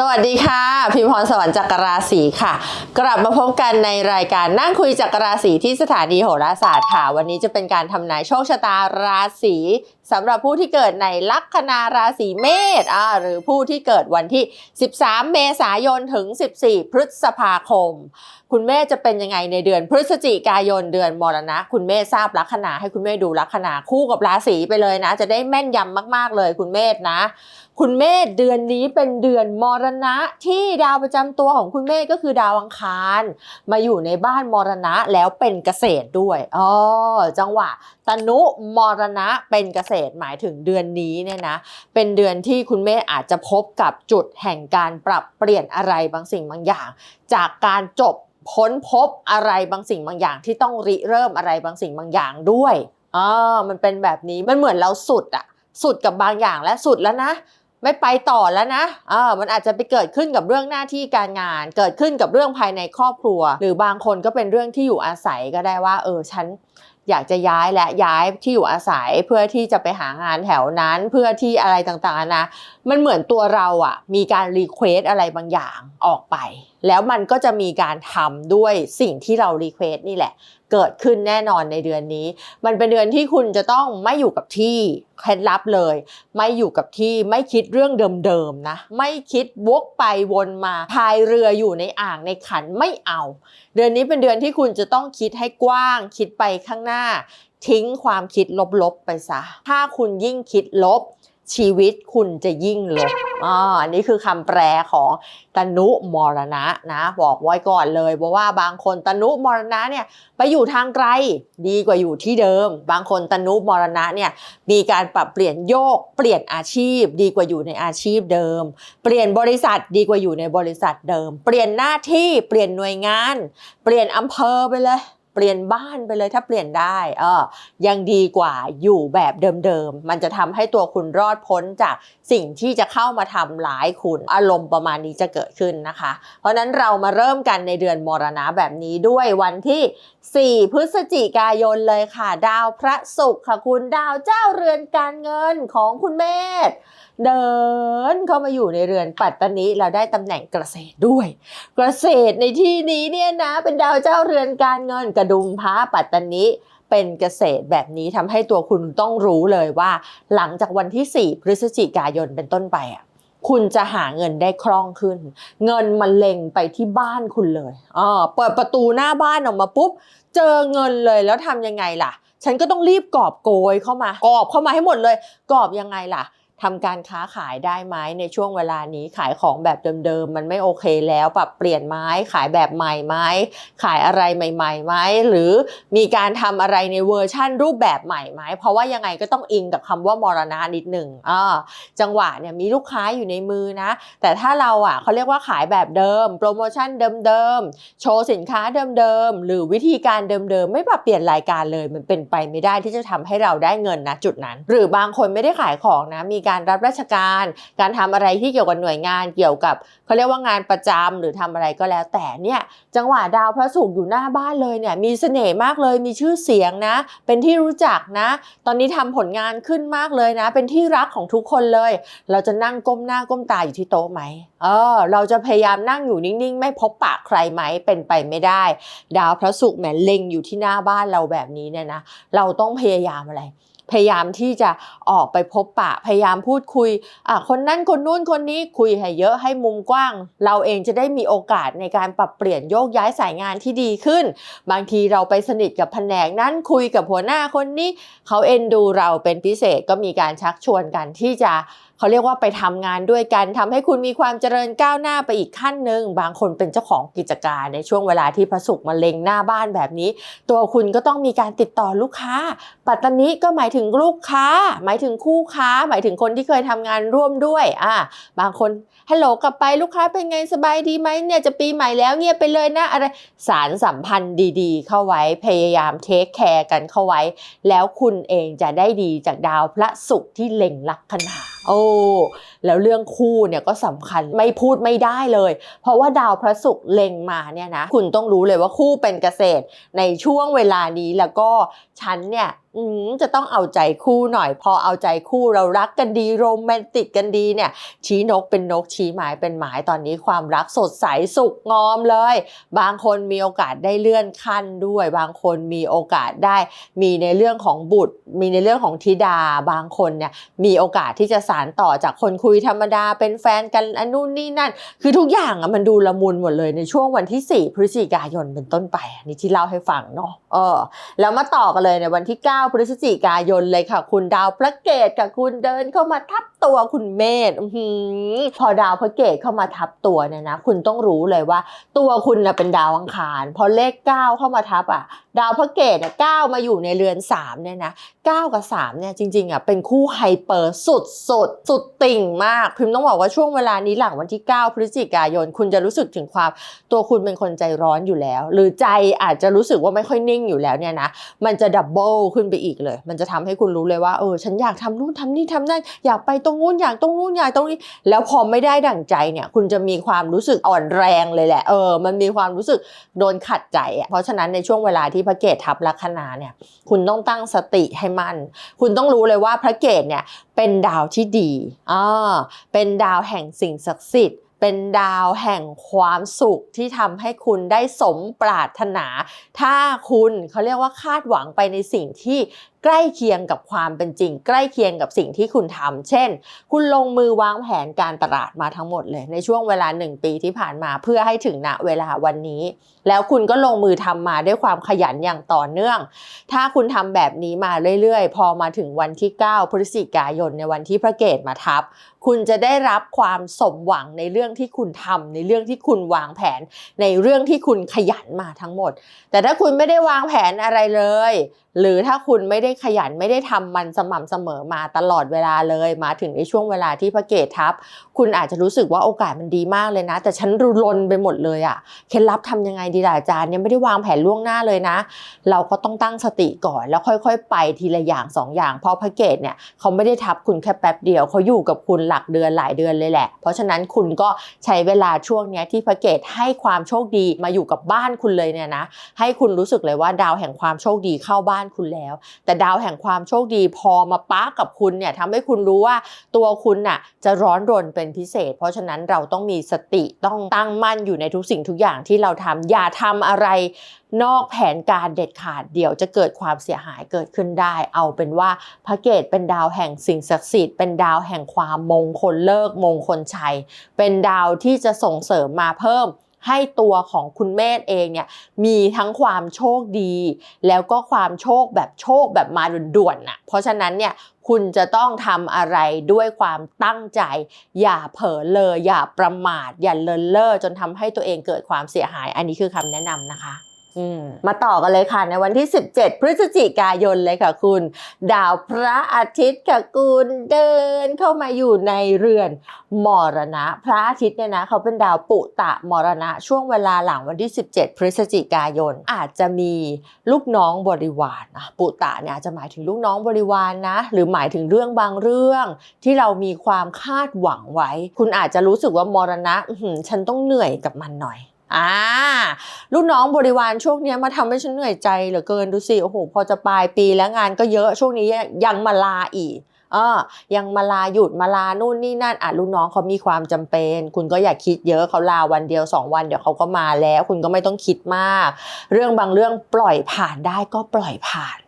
สวัสดีค่ะ พิมพรสวรรค์จักรราศีค่ะ กลับมาพบกันในรายการนั่งคุยจักรราศีที่สถานีโหราศาสตร์ค่ะ วันนี้จะเป็นการทำนายโชคชะตาราศี สำหรับผู้ที่เกิดในลัคนาราศีเมษอ่าหรือผู้ที่เกิดวันที่ 13 เมษายนถึง 14 พฤษภาคม คุณแม่จะเป็นยังไงในเดือนพฤศจิกายนเดือนมรณะ คุณแม่ทราบลัคนาให้คุณแม่ดูลัคนาคู่กับราศีไปเลยนะ จะได้แม่นยำมาก ๆ เลยคุณเมธนะ คุณเมธเดือนนี้เป็นเดือนมรณะที่ดาวประจำตัวของคุณเมธก็คือดาวอังคาร มาอยู่ในบ้านมรณะแล้วเป็นเกษตรด้วยอ๋อจังหวะตนุมรณะเป็นเกษตรหมายถึงเดือนนี้เนี่ยนะเป็นเดือนที่คุณเมธอาจจะพบกับจุดแห่งการปรับเปลี่ยนอะไรบางสิ่งบางอย่าง จากการจบพ้นพบอะไรบางสิ่งบางอย่าง ที่ต้องริเริ่มอะไรบางสิ่งบางอย่างด้วยอ่ามันเป็นแบบนี้มันเหมือนเราสุดอะสุดกับบางอย่างและสุดแล้วนะไม่ไปต่อแล้วนะเออมันอาจจะไปเกิดขึ้นกับเรื่องหน้าที่การงาน เกิดขึ้นกับเรื่องภายในครอบครัว หรือบางคนก็เป็นเรื่องที่อยู่อาศัยก็ได้ว่า เออ ฉัน อยากจะย้ายและย้ายที่อยู่อาศัยเพื่อที่จะไปหางานแถวนั้นเพื่อที่อะไรต่างๆนะ มันเหมือนตัวเราอะมีการรีเควสอะไรบางอย่างออกไป แล้วมันก็จะมีการทำด้วยสิ่งที่เรารีเควสนี่แหละ เกิดขึ้นแน่นอนในเดือนนี้ มันเป็นเดือนที่คุณจะต้องไม่อยู่กับที่เคล็ดลับเลย ไม่อยู่กับที่ไม่คิดเรื่องเดิมๆนะ ไม่คิดวกไปวนมาพายเรืออยู่ในอ่างในขันไม่เอา เดือนนี้เป็นเดือนที่คุณจะต้องคิดให้กว้าง คิดไปข้างหน้า ทิ้งความคิดลบๆไปซะถ้าคุณยิ่งคิดลบ ชีวิตคุณจะยิ่งลบอ่าอันนี้คือคำแปลของตนุมรณะนะบอกไว้ก่อนเลยเพราะว่าบางคนตนุมรณะเนี่ยไปอยู่ทางไกลดีกว่าอยู่ที่เดิม บางคนตนุมรณะเนี่ยมีการปรับเปลี่ยนโยก เปลี่ยนอาชีพ ดีกว่าอยู่ในอาชีพเดิม เปลี่ยนบริษัทดีกว่าอยู่ในบริษัทเดิม เปลี่ยนหน้าที่เปลี่ยนหน่วยงาน เปลี่ยนอำเภอไปเลย ปลี่ยนบ้านไปเลยถ้าเปลี่ยนได้เออยังดีกว่าอยู่แบบเดิมๆ มันจะทำให้ตัวคุณรอดพ้นจากสิ่งที่จะเข้ามาทำร้ายคุณอารมณ์ประมาณนี้จะเกิดขึ้นนะคะ เพราะฉะนั้นเรามาเริ่มกันในเดือนมรณะแบบนี้ด้วยวันที่ 4 พฤศจิกายนเลยค่ะ ดาวพระศุกร์ค่ะคุณดาวเจ้าเรือนการเงินของคุณเมธ เดินเข้ามาอยู่ในเรือนปัตตานีเราได้ตำแหน่งเกษตรด้วย เกษตรในที่นี้เนี่ยนะ เป็นดาวเจ้าเรือนการเงินกระดุมพระปัตตานีเป็นเกษตรแบบนี้ทำให้ตัวคุณต้องรู้เลยว่า หลังจากวันที่ 4 พฤศจิกายนเป็นต้นไปอะคุณจะหาเงินได้คล่องขึ้น เงินมันเล็งไปที่บ้านคุณเลยอ่าเปิดประตูหน้าบ้านออกมาปุ๊บ เจอเงินเลยแล้วทำยังไงล่ะ ฉันก็ต้องรีบกอบโกยเข้ามากอบเข้ามาให้หมดเลย กอบยังไงล่ะ ทำการค้าขายได้ไหมในช่วงเวลานี้ขายของแบบเดิมๆ มันไม่โอเคแล้วปรับเปลี่ยนไหมขายแบบใหม่ไหมขายอะไรใหม่ๆไหมหรือมีการทำอะไรในเวอร์ชั่นรูปแบบใหม่ไหมเพราะว่ายังไงก็ต้องอิงกับคำว่ามรณะนิดหนึ่งอ่าจังหวะเนี่ยมีลูกค้าอยู่ในมือนะ แต่ถ้าเราอะเขาเรียกว่าขายแบบเดิม โปรโมชั่นเดิมๆโชว์สินค้าเดิมๆหรือวิธีการเดิมๆไม่ปรับเปลี่ยนรายการเลยมันเป็นไปไม่ได้ที่จะทำให้เราได้เงินนะจุดนั้น หรือบางคนไม่ได้ขายของนะมีการรับราชการ การทำอะไรที่เกี่ยวกับหน่วยงานเกี่ยวกับเขาเรียกว่างานประจำหรือทำอะไรก็แล้ว แต่เนี่ยจังหวะดาวพระศุกร์อยู่หน้าบ้านเลยเนี่ยมีเสน่ห์มากเลยมีชื่อเสียงนะ เป็นที่รู้จักนะ ตอนนี้ทำผลงานขึ้นมากเลยนะ เป็นที่รักของทุกคนเลย เราจะนั่งก้มหน้าก้มตาอยู่ที่โต๊ะไหมเออเราจะพยายามนั่งอยู่นิ่งๆ ไม่พบปะใครไหมเป็นไปไม่ได้ ดาวพระศุกร์แหมเล็งอยู่ที่หน้าบ้านเราแบบนี้เนี่ยนะ เราต้องพยายามอะไร พยายามที่จะออกไปพบปะ พยายามพูดคุยอะคนนั้นคนนู้นคนนี้คุยให้เยอะให้มุมกว้าง เราเองจะได้มีโอกาสในการปรับเปลี่ยนโยกย้ายสายงานที่ดีขึ้น บางทีเราไปสนิทกับแผนกนั้นคุยกับหัวหน้าคนนี้ เขาเอ็นดูเราเป็นพิเศษก็มีการชักชวนกันที่จะ เขาเรียกว่าไปทำงานด้วยกันทำให้คุณมีความเจริญก้าวหน้าไปอีกขั้นหนึ่งบางคนเป็นเจ้าของกิจการในช่วงเวลาที่พระศุกร์มาเล็งหน้าบ้านแบบนี้ ตัวคุณก็ต้องมีการติดต่อลูกค้า ปัตตานีก็หมายถึงลูกค้า หมายถึงคู่ค้า หมายถึงคนที่เคยทำงานร่วมด้วยอ่าบางคนฮัลโหลกลับไปลูกค้าเป็นไงสบายดีไหมเนี่ยจะปีใหม่แล้วเงียบไปเลยนะอะไรสารสัมพันธ์ดีๆ เข้าไว้พยายามเทคแคร์กันเข้าไว้ แล้วคุณเองจะได้ดีจากดาวพระศุกร์ที่เล็งลัคนาโอ้แล้วเรื่องคู่เนี่ยก็สำคัญไม่พูดไม่ได้เลย เพราะว่าดาวพระศุกร์เล็งมาเนี่ยนะคุณต้องรู้เลยว่าคู่เป็นเกษตรในช่วงเวลานี้แล้วก็ฉันเนี่ยจะต้องเอาใจคู่หน่อย พอเอาใจคู่เรารักกันดีโรแมนติกกันดีเนี่ย ชี้นกเป็นนกชี้หมายเป็นหมายตอนนี้ความรักสดใสสุขงอมเลย บางคนมีโอกาสได้เลื่อนขั้นด้วย บางคนมีโอกาสได้ มีในเรื่องของบุตร มีในเรื่องของธิดา บางคนเนี่ยมีโอกาสที่จะสานต่อจากคนคุุยธรรมดาเป็นแฟนกันอันนู่นนี่นั่น คือทุกอย่างอะมันดูละมุนหมดเลยในช่วงวันที่ 4 พฤศจิกายนเป็นต้นไปอันนี่ที่เล่าให้ฟังเนาะเออแล้วมาต่อกันเลยในวันที่ 9 พฤศจิกายนเลยค่ะ คุณดาวพระเกตกับคุณเดินเข้ามาทับตัวคุณเมธอืพอดาวพระเกตเข้ามาทับตัวเนี่ยนะคุณต้องรู้เลยว่า ตัวคุณนะเป็นดาวอังคารพอเลข 9 เข้ามาทับอะ ดาวพระเกตเนี่ยก้ามาอยู่ในเรือน 3 เนี่ยนะ9กับ3เนี่ยจริงๆอะเป็นคู่ไฮเปอร์สุดสุดสุดติ่งมาก พิมพ์ต้องบอกว่าช่วงเวลานี้หลังวันที่ 9 พฤศจิกายน คุณจะรู้สึกถึงความตัวคุณเป็นคนใจร้อนอยู่แล้ว หรือใจอาจจะรู้สึกว่าไม่ค่อยนิ่งอยู่แล้วเนี่ยนะ มันจะดับเบิลขึ้นไปอีกเลย มันจะทำให้คุณรู้เลยว่าเออฉันอยากทำนู่นทำนี่ทำนั่นอยากไปตรงนู้นอยากตรงนู้นอยากตรงนี้ แล้วพอไม่ได้ดั่งใจเนี่ย คุณจะมีความรู้สึกอ่อนแรงเลยแหละเออ มันมีความรู้สึกโดนขัดใจอะเพราะฉะนั้นในช่วงเวลาที่พระเกตทับลัคนาเนี่ย คุณต้องตั้งสติให้มั่นคุณต้องรู้เลยว่าพระเกตเนี่ย เป็นดาวที่ดีอ่าเป็นดาวแห่งสิ่งศักดิ์สิทธิ์เป็นดาวแห่งความสุขที่ทำให้คุณได้สมปรารถนา ถ้าคุณเขาเรียกว่าคาดหวังไปในสิ่งที่ใกล้เคียงกับความเป็นจริง ใกล้เคียงกับสิ่งที่คุณทำเช่น คุณลงมือวางแผนการตลาดมาทั้งหมดเลยในช่วงเวลา 1 ปีที่ผ่านมาเพื่อให้ถึงณเวลาวันนี้ แล้วคุณก็ลงมือทำมาด้วยความขยันอย่างต่อเนื่อง ถ้าคุณทำแบบนี้มาเรื่อยๆ พอมาถึงวันที่ 9 พฤศจิกายนในวันที่พระเกตมาทับ คุณจะได้รับความสมหวังในเรื่องที่คุณทำในเรื่องที่คุณวางแผน ในเรื่องที่คุณขยันมาทั้งหมด แต่ถ้าคุณไม่ได้วางแผนอะไรเลย หรือถ้าคุณไม่ได้ขยันไม่ได้ทำมันสม่ำเสมอมาตลอดเวลาเลยมาถึงในช่วงเวลาที่พระเกตทับ คุณอาจจะรู้สึกว่าโอกาสมันดีมากเลยนะ แต่ฉันรุลนไปหมดเลยอะ่ะเคล็ดลับทำยังไงดีล่ะอาจารย์ยังไม่ได้วางแผนล่วงหน้าเลยนะ เราก็ต้องตั้งสติก่อนแล้วค่อยๆ ไปทีละอย่างสองอย่าง เพราะพระเกตเนี่ยเขาไม่ได้ทับคุณแค่แป๊บเดียวเขาอยู่กับคุณหลักเดือนหลายเดือนเลยแหละ เพราะฉะนั้นคุณก็ใช้เวลาช่วงนี้ที่พระเกตให้ความโชคดีมาอยู่กับบ้านคุณเลยเนี่ยนะให้คุณรู้สึกเลยว่าดาวแห่งความโชคดีเข้าบ้านคุณแล้ว แต่ดาวแห่งความโชคดีพอมาป้ากับคุณเนี่ยทำให้คุณรู้ว่าตัวคุณน่ะจะร้อนรนเป็นพิเศษ เพราะฉะนั้นเราต้องมีสติต้องตั้งมั่นอยู่ในทุกสิ่งทุกอย่างที่เราทำอย่าทำอะไรนอกแผนการเด็ดขาดเดี๋ยวจะเกิดความเสียหายเกิดขึ้นได้ เอาเป็นว่าพระเกตเป็นดาวแห่งสิ่งศักดิ์สิทธิ์เป็นดาวแห่งความมงคลเลิกมงคลชัย เป็นดาวที่จะส่งเสริมมาเพิ่ม ให้ตัวของคุณเมธเองเนี่ยมีทั้งความโชคดี แล้วก็ความโชคแบบโชคแบบมาด่วนๆน่ะเพราะฉะนั้นเนี่ยคุณจะต้องทำอะไรด้วยความตั้งใจ อย่าเผลอเลยอย่าประมาท อย่าเลินเล่อจนทำให้ตัวเองเกิดความเสียหาย อันนี้คือคำแนะนำนะคะ มาต่อกันเลยค่ะในวันที่ 17 พฤศจิกายนเลยค่ะคุณ ดาวพระอาทิตย์ค่ะคุณเดินเข้ามาอยู่ในเรือนมรณะ พระอาทิตย์เนี่ยนะเขาเป็นดาวปุตะมรณะ ช่วงเวลาหลังวันที่ 17 พฤศจิกายน อาจจะมีลูกน้องบริวารนะปุตะเนี่ยอาจจะหมายถึงลูกน้องบริวารนะหรือหมายถึงเรื่องบางเรื่อง ที่เรามีความคาดหวังไว้ คุณอาจจะรู้สึกว่ามรณะฉันต้องเหนื่อยกับมันหน่อย อ่าลูกน้องบริวารช่วงนี้มาทำให้ฉันเหนื่อยใจเหลือเกินดูสิโอ้โหพอจะปลายปีแล้วงานก็เยอะช่วงนี้ยังมาลาอีกเออยังมาลาหยุดมาลานู่นนี่นั่นอะลูกน้องเขามีความจำเป็น คุณก็อย่าคิดเยอะเขาลาวันเดียวสองวันเดี๋ยวเขาก็มาแล้ว คุณก็ไม่ต้องคิดมาก เรื่องบางเรื่องปล่อยผ่านได้ก็ปล่อยผ่าน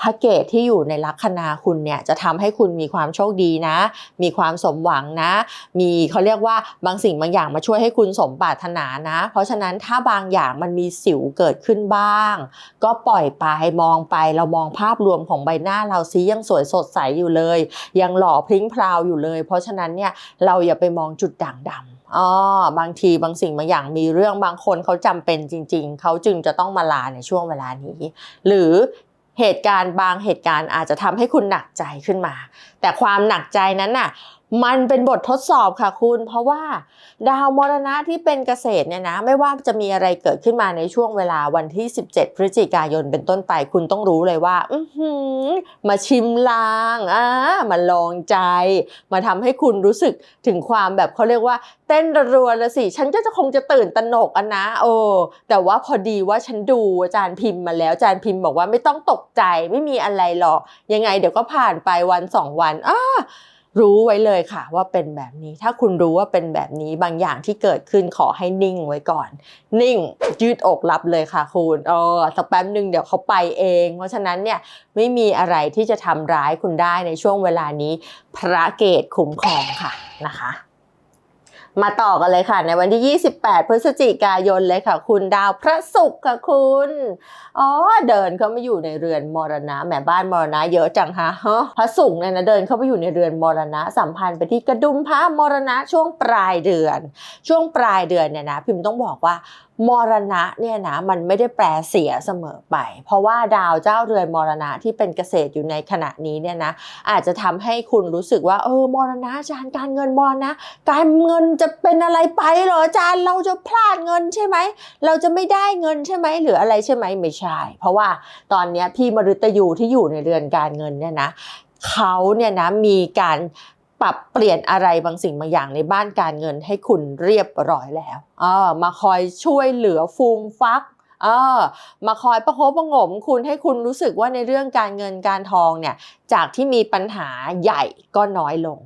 พระเกตที่อยู่ในลัคนาคุณเนี่ยจะทำให้คุณมีความโชคดีนะ มีความสมหวังนะ มีเขาเรียกว่าบางสิ่งบางอย่างมาช่วยให้คุณสมปรารถนานะ เพราะฉะนั้นถ้าบางอย่างมันมีสิวเกิดขึ้นบ้าง ก็ปล่อยไปมองไปเรามองภาพรวมของใบหน้าเราซิยังสวยสดใสอยู่เลย ยังหล่อพริ้งพราวอยู่เลย เพราะฉะนั้นเนี่ยเราอย่าไปมองจุดด่างดำอ๋อบางทีบางสิ่งบางอย่างมีเรื่องบางคนเขาจำเป็นจริง ๆ เขาจึงจะต้องมาลาในช่วงเวลานี้ หรือ เหตุการณ์บางเหตุการณ์อาจจะทำให้คุณหนักใจขึ้นมา แต่ความหนักใจนั้นน่ะ มันเป็นบททดสอบค่ะคุณ เพราะว่าดาวมรณะที่เป็นเกษตรเนี่ยนะ ไม่ว่าจะมีอะไรเกิดขึ้นมาในช่วงเวลาวันที่ 17 พฤศจิกายนเป็นต้นไป คุณต้องรู้เลยว่า อืมาชิมลางอ่ามาลองใจ มาทำให้คุณรู้สึกถึงความแบบเขาเรียกว่า เต้นรัวล้วสิ ฉันก็จะคงจะตื่นตระหนกอะนะโอ้แต่ว่าพอดีว่าฉันดูอาจารย์พิมพ์มาแล้วอาจารย์พิมพ์บอกว่าไม่ต้องตกใจไม่มีอะไรหรอกยังไงเดี๋ยวก็ผ่านไปวันสองวันอ้า รู้ไว้เลยค่ะว่าเป็นแบบนี้ ถ้าคุณรู้ว่าเป็นแบบนี้บางอย่างที่เกิดขึ้นขอให้นิ่งไว้ก่อน นิ่งยืดอกรับเลยค่ะคุณเออสักแป๊บหนึ่งเดี๋ยวเขาไปเอง เพราะฉะนั้นเนี่ยไม่มีอะไรที่จะทำร้ายคุณได้ในช่วงเวลานี้ พระเกตคุ้มครองค่ะนะคะ มาต่อกันเลยค่ะ ในวันที่ 28 พฤศจิกายนเลยค่ะ คุณดาวพระศุกร์ค่ะคุณ อ๋อ เดินเข้ามาอยู่ในเรือนมรณะแหมบ้านมรณะเยอะจังฮะฮะพระศุกร์เนี่ยนะเดินเข้าไปอยู่ในเรือนมรณะสัมพันธ์ไปที่กระดุมพระมรณะช่วงปลายเดือน ช่วงปลายเดือนเนี่ยนะพิมพ์ต้องบอกว่ามรณะเนี่ยนะมันไม่ได้แปลเสียเสมอไป เพราะว่าดาวเจ้าเรือนมรณะที่เป็นเกษตรอยู่ในขณะนี้เนี่ยนะอาจจะทำให้คุณรู้สึกว่าเออมรณะอาจารการเงินมรณะการเงินจะเป็นอะไรไปเหรออาจารย์เราจะพลาดเงินใช่ไหม เราจะไม่ได้เงินใช่ไหมหรืออะไรใช่ไหมไม่ใช่ เพราะว่าตอนนี้พี่มฤตยูที่อยู่ในเรือนการเงินเนี่ยนะเขาเนี่ยนะมีการปรับเปลี่ยนอะไรบางสิ่งบางอย่างในบ้านการเงินให้คุณเรียบร้อยแล้วเออมาคอยช่วยเหลือฟูมฟักเออมาคอยประคบประงมคุณให้คุณรู้สึกว่าในเรื่องการเงินการทองเนี่ยจากที่มีปัญหาใหญ่ก็น้อยลง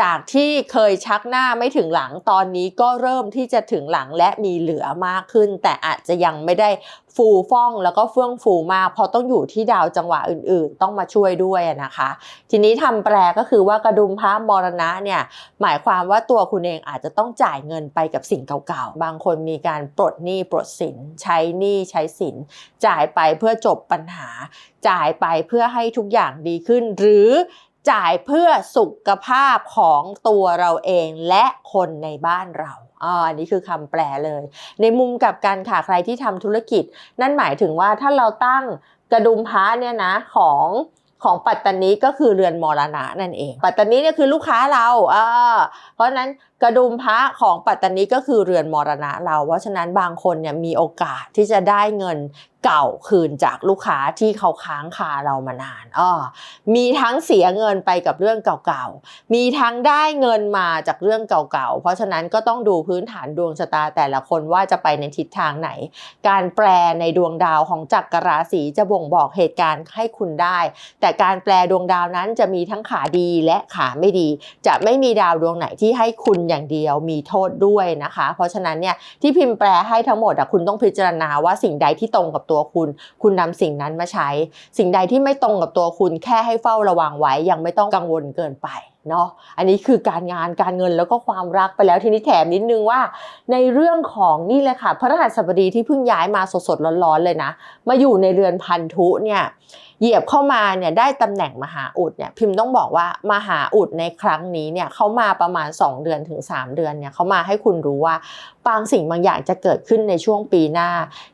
จากที่เคยชักหน้าไม่ถึงหลังตอนนี้ก็เริ่มที่จะถึงหลังและมีเหลือมากขึ้น แต่อาจจะยังไม่ได้ฟูฟ่องแล้วก็เฟื่องฟูมากเพราะต้องอยู่ที่ดาวจังหวะอื่นๆ ต้องมาช่วยด้วยนะคะ ทีนี้ทำแปลก็คือว่ากระดุมพระมรณะเนี่ยหมายความว่าตัวคุณเองอาจจะต้องจ่ายเงินไปกับสิ่งเก่าๆ บางคนมีการปลดหนี้ปลดสินใช้หนี้ใช้สิน จ่ายไปเพื่อจบปัญหา จ่ายไปเพื่อให้ทุกอย่างดีขึ้นหรือ จ่ายเพื่อสุขภาพของตัวเราเองและคนในบ้านเราอ่าอันนี้คือคำแปลเลย ในมุมกับกันค่ะใครที่ทำธุรกิจ นั่นหมายถึงว่าถ้าเราตั้งกระดุมพระเนี่ยนะของของปัตตานีก็คือเรือนมรณะนั่นเอง ปัตตานีเนี่ยคือลูกค้าเราอ่าเพราะฉะนั้นกระดุมพระของปัตตานีก็คือเรือนมรณะเรา เพราะฉะนั้นบางคนเนี่ยมีโอกาสที่จะได้เงิน เก่าคืนจากลูกค้าที่เขาค้างคาเรามานานอ้อมีทั้งเสียเงินไปกับเรื่องเก่าๆ มีทั้งได้เงินมาจากเรื่องเก่าๆ เพราะฉะนั้นก็ต้องดูพื้นฐานดวงชะตาแต่ละคนว่าจะไปในทิศทางไหน การแปลในดวงดาวของจักรราศีจะบ่งบอกเหตุการณ์ให้คุณได้ แต่การแปลดวงดาวนั้นจะมีทั้งขาดีและขาไม่ดี จะไม่มีดาวดวงไหนที่ให้คุณอย่างเดียวมีโทษด้วยนะคะ เพราะฉะนั้นเนี่ยที่พิมพ์แปลให้ทั้งหมดอะคุณต้องพิจารณาว่าสิ่งใดที่ตรงกับตัวคุณ คุณนำสิ่งนั้นมาใช้ สิ่งใดที่ไม่ตรงกับตัวคุณแค่ให้เฝ้าระวังไว้ ยังไม่ต้องกังวลเกินไปเนาะอันนี้คือการงานการเงินแล้วก็ความรักไปแล้วทีนี้แถมนิดนึงว่า ในเรื่องของนี่เลยค่ะพระรหัสบดีที่เพิ่งย้ายมาสดๆร้อนๆเลยนะ มาอยู่ในเรือนพันธุเนี่ย เหยียบเข้ามาเนี่ยได้ตำแหน่งมหาอุดเนี่ยพิมพ์ต้องบอกว่ามหาอุดในครั้งนี้เนี่ยเขามาประมาณ 2 เดือนถึง 3 เดือนเนี่ยเขามาให้คุณรู้ว่าบางสิ่งบางอย่างจะเกิดขึ้นในช่วงปีหน้า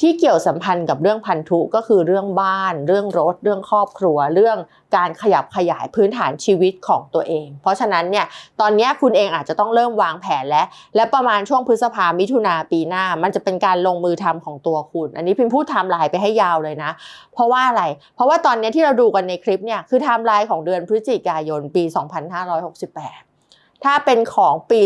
ที่เกี่ยวสัมพันธ์กับเรื่องพันธุก็คือเรื่องบ้าน เรื่องรถ เรื่องครอบครัวเรื่องการขยับขยายพื้นฐานชีวิตของตัวเอง เพราะฉะนั้นเนี่ยตอนนี้คุณเองอาจจะต้องเริ่มวางแผนแล้ว และประมาณช่วงพฤษภามิถุนาปีหน้า มันจะเป็นการลงมือทำของตัวคุณ อันนี้พิมพ์พูดไทม์ไลน์ไปให้ยาวเลยนะ เพราะว่าอะไร เพราะว่าตอนนี้ที่เราดูกันในคลิปเนี่ยคือไทม์ไลน์ของเดือนพฤศจิกายนปี 2568 ถ้าเป็นของปี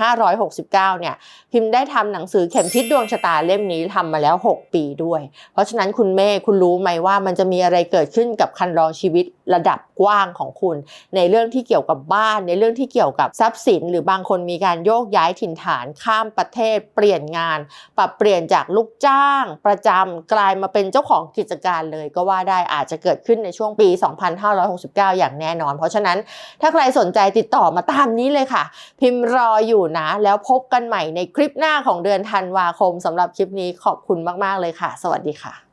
2569 เนี่ย พิมพ์ได้ทำหนังสือเข็มทิศดวงชะตาเล่มนี้ทำมาแล้ว 6 ปีด้วย เพราะฉะนั้นคุณเมฆคุณรู้ไหมว่ามันจะมีอะไรเกิดขึ้นกับคันรองชีวิตระดับ กว้างของคุณ ในเรื่องที่เกี่ยวกับบ้าน ในเรื่องที่เกี่ยวกับทรัพย์สิน หรือบางคนมีการโยกย้ายถิ่นฐานข้ามประเทศ เปลี่ยนงาน ปรับเปลี่ยนจากลูกจ้าง ประจำกลายมาเป็นเจ้าของกิจการเลยก็ว่าได้อาจจะเกิดขึ้นในช่วงปี 2569 อย่างแน่นอน เพราะฉะนั้นถ้าใครสนใจติดต่อมาตามนี้เลยค่ะ พิมพ์รออยู่นะ แล้วพบกันใหม่ในคลิปหน้าของเดือนธันวาคมสำหรับคลิปนี้ขอบคุณมาก ๆ เลยค่ะ สวัสดีค่ะ